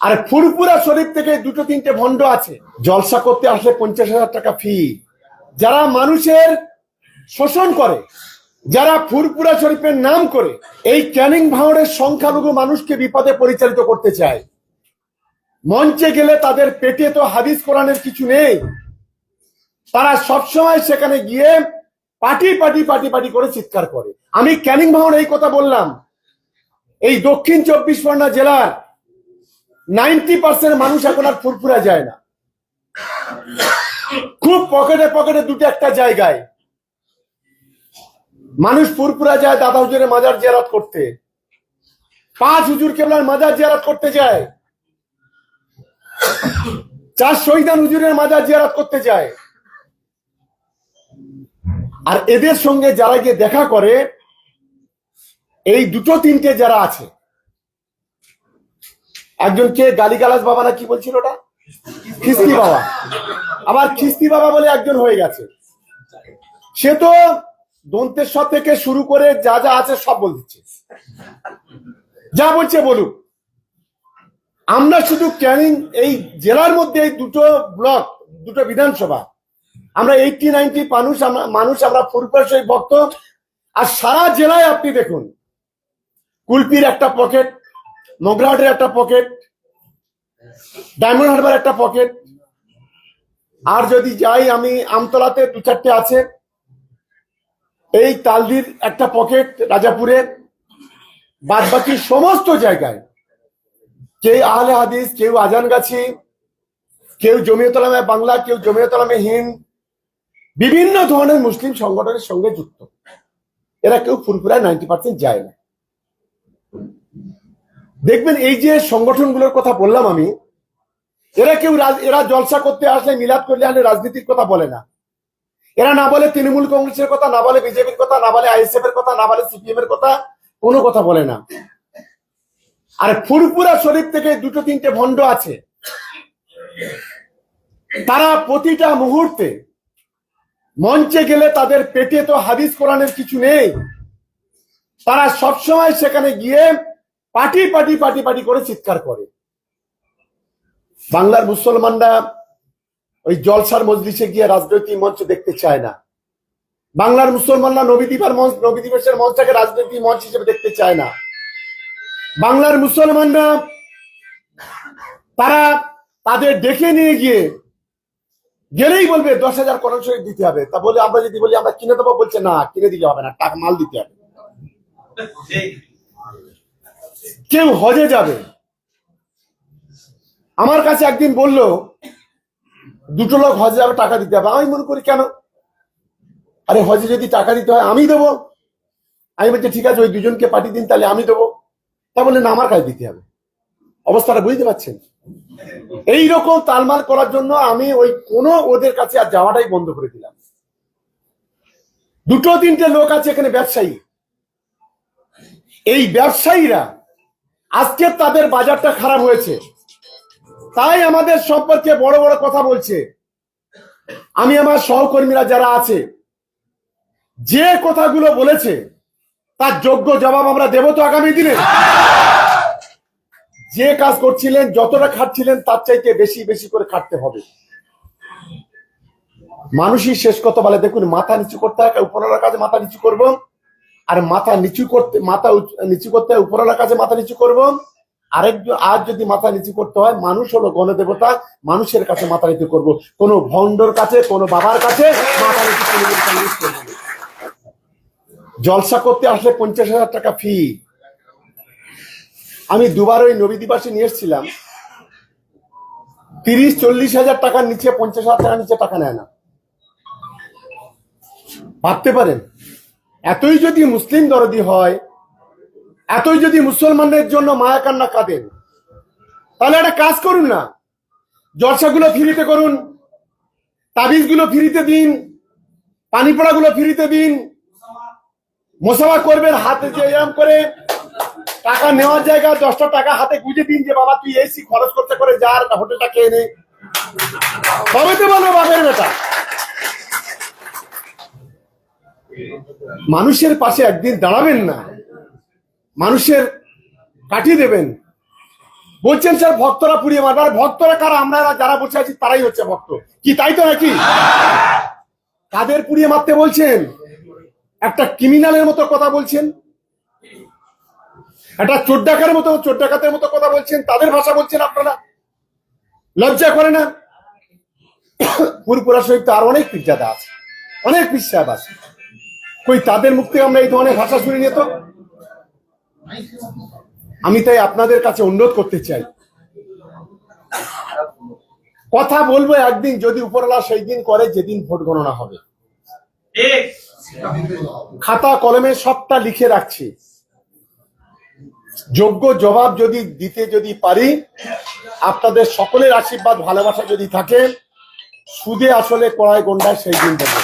আর ফুরপুরা শরীফ থেকে দুটো তিনটে ভণ্ড আছে। জলসা করতে আসলে পঞ্চাশ হাজার টাকা ফি যারা মানুষের শোষণ করে, যারা ফুরপুরা শরীফের নাম করে, এই ক্যানিং ভাঙড়ের সংখ্যালঘু মানুষকে বিপদে পরিচালিত করতে চায়। মঞ্চে গেলে তাদের পেটে তো হাদিস কোরআনের কিছু নেই। তারা সবসময় সেখানে গিয়ে পার্টি পার্টি পার্টি পার্টি করে চিৎকার করে। আমি ক্যানিং ভাঙড় এই কথা বললাম। এই দক্ষিণ চব্বিশ পরগনা জেলার নাইনটি পার্সেন্ট মানুষ এখন আর ফুরফুরা যায় না। খুব পকেটে পকেটে দুটো একটা জায়গায়। মানুষ ফুরফুরা যায় দাদা হুজুরের মাজার জিয়ারত করতে। পাঁচ হুজুর কেবলার মাজার জিয়ারত করতে যায়। চার শহীদান হুজুরের মাজার জিয়ারত করতে যায়। আর এদের সঙ্গে যারা গিয়ে দেখা করে, এই দুটো তিনটে যারা আছে একজনকে গালিগালাজ বাবা না কি বলছিল ওটা? খিস্তি বাবা। আবার খিস্তি বাবা বলে একজন হয়ে গেছে। সে তো দন্তেশ্বর থেকে শুরু করে যা যা আছে সব বল দিচ্ছে। যা বলছে বলুক। আমরা শুধু ক্যানিং এই জেলার মধ্যে এই দুটো ব্লক, দুটো বিধানসভা। আমরা এইটি নাইনটি মানুষ, আমরা- মানুষ, আমরা ফুরফুরা ভক্ত। আর সারা জেলায় আপনি দেখুন, কুলপির একটা পকেট মগরাহাটের একটা পকেট ডায়মন্ড হারবার একটা পকেট আর যদি যাই আমি আমতলাতে দু চারটে আছে, এই তালদির একটা পকেট রাজাপুরের। বাদ বাকি সমস্ত জায়গায় কেউ আহলে হাদিস, কেউ আজানগাছি কেউ জমিয়তলামে বাংলা, কেউ জমিয়তলামে হিন্দ, বিভিন্ন ধরনের মুসলিম সংগঠনের সঙ্গে যুক্ত। এরা কেউ ফুরফুরায় নাইনটি পার্সেন্ট যায় না। দেখবেন এই যে সংগঠনগুলোর কথা বললাম আমি, এরা কেউ এরা জলসা করতে আসলে, মিলাদ করলে আসলে রাজনীতির কথা বলে না। এরা না বলে তৃণমূল কংগ্রেসের কথা, না বলে বিজেপির কথা, না বলে আইএসএফ এর কথা, না বলে সিপিএম এর কথা, কোনো কথা বলে না। আর ফুরপুরা শরীফ থেকে দুটো তিনটে ভণ্ড আছে। তারা প্রতিটা মুহূর্তে মঞ্চে গেলে তাদের পেটে তো হাদিস কোরআনের কিছু নেই। তারা সবসময় সেখানে গিয়ে পার্টি পার্টি পার্টি পার্টি করে চিৎকার করে। বাংলার মুসলমানরা ওই জলসার মজলিসে গিয়ে রাজনৈতিক মঞ্চ দেখতে চায় না। বাংলার মুসলমানরা নবীদ্বীপের মঞ্চ, নবী দিবসের মঞ্চটাকে রাজনৈতিক মঞ্চ হিসেবে দেখতে চায় না। বাংলার মুসলমানরা তারা তাদের ডেকে নিয়ে গিয়ে গেলেই বলবে, দশ হাজার কোরআন শরীফ দিতে হবে। তা বলে আমরা যদি বলি, আমরা কিনে দেবো? বলছে, না, কিনে দিলে হবে না, টাকা মাল দিতে হবে। কেউ হজে যাবে। আমার কাছে একদিন বলল, দুটো লোক হজে যাবে, টাকা দিতে হবে। আমি মনে করি, কেন? আরে, হজে যদি টাকা দিতে হয়, আমি দেবো। আমি বলছি, ঠিক আছে, ওই দুজনকে পাঠিয়ে দিন, তাহলে আমি দেবো। তা বললেন আমার কাছে দিতে হবে। অবস্থাটা বুঝতে পারছেন? এই রকম তালমাল করার জন্য আমি ওই কোনো ওদের কাছে আর যাওয়াটাই বন্ধ করে দিলাম। দুটো তিনটে লোক আছে এখানে ব্যবসায়ী। এই ব্যবসায়ীরা আজকে তাদের বাজারটা খারাপ হয়েছে। তাই আমাদের সম্পর্কে বড় বড় কথা বলছে। আমি আমার সহকর্মীরা যারা আছে, যে কথাগুলো বলেছে, তার যোগ্য জবাব আমরা দেব তো আগামী দিনে। যে কাজ করছিলেন, যতটা খাটছিলেন, তার চাইতে বেশি বেশি করে খাটতে হবে। মানুষই শেষ কথা বলে, দেখুন, মাথা নিচু করতে হয় উপরওয়ালার কাছে মাথা নিচু করব। আর মাথা নিচু করতে, মাথা নিচু করতে হয়, উপরওয়ালার কাছে মাথা নিচু করব। আরেকজন, আর যদি মাথা নিচু করতে হয়, মানুষ হলো গণদেবতা, মানুষের কাছে মাথা নিচু করব। কোনো ভণ্ডর কাছে, কোনো বাবার কাছে মাথা নিচু করব জলসা করতে আসলে পঞ্চাশ হাজার টাকা ফি আমি দুবার ওই নবী দিবাসে নিয়ে এসেছিলাম। তিরিশ, চল্লিশ হাজার টাকার নিচে, পঞ্চাশ হাজার টাকার নিচে টাকা নেয় না। ভাবতে পারেন? এতই যদি মুসলিম দরদি হয়, এতই যদি মুসলমানদের জন্য মায়া কান্না কাঁদেন, তাহলে একটা কাজ করুন না। জলসাগুলো ফ্রিতে করুন, তাবিজগুলো ফ্রিতে দিন পানি পড়াগুলো ফ্রিতে দিন। মোসাফা করবেন হাতে যে এরম করে। টাকা নেওয়ার জায়গা, দশটা টাকা হাতে গুঁজে দিন যে, বাবা, তুই এসি খরচ করতে করে যা, আর হোটেলটা খেয়ে নে। তবে তো বলো বাপের বেটা। মানুষের পাশে একদিন দাঁড়াবেন না। মানুষের কাটিয়ে দেবেন। বলছেন স্যার, ভক্তরা পুড়িয়ে মারবে। ভক্তরা কারা? আমরা যারা বসে আছি, তারাই হচ্ছে ভক্ত। কি তাই তো নাকি? কাদের পুড়িয়ে মারতে বলছেন? একটা ক্রিমিনালের মতো কথা বলছেন? একটা চোর মতো চোর ডাকাতের মতো কথা বলছেন? তাদের ভাষা বলছেন আপনারা? লজ্জা করে না? পুরপুরা শহীদ তো আর অনেক পিজ্জাদা আছে, অনেক পিসাব আছে। কই, তাদের মুখ থেকে আমরা এই ধরনের ভাষা শুনে নিত আমি তাই আপনাদের কাছে অনুরোধ করতে চাই। কথা বলব একদিন, যদি উপরওয়ালা সেই দিন করে, যেদিন ভোট গণনা হবে। খাতা, কলমে সবটা লিখে রাখছি। যোগ্য জবাব যদি দিতে যদি পারি, আপনাদের সকলের আশীর্বাদ, ভালোবাসা যদি থাকে, সুদে আসলে কড়াই গন্ডায় সেই দিন দেবো।